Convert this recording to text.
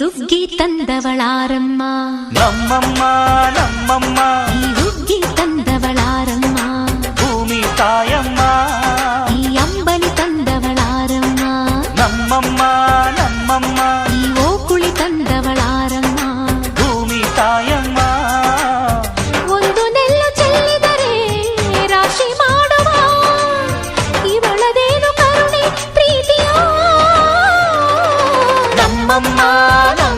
ಸುಗ್ಗಿ ತಂದವಳಾರಮ್ಮ ನಮ್ಮಮ್ಮ ನಮ್ಮಮ್ಮ ಈ ಹುಗ್ಗಿ ತಂದವಳಾರಮ್ಮ ಭೂಮಿ ತಾಯಮ್ಮ ಈ ಅಂಬಲಿ ತಂದವಳಾರಮ್ಮ ನಮ್ಮಮ್ಮ మమ్మా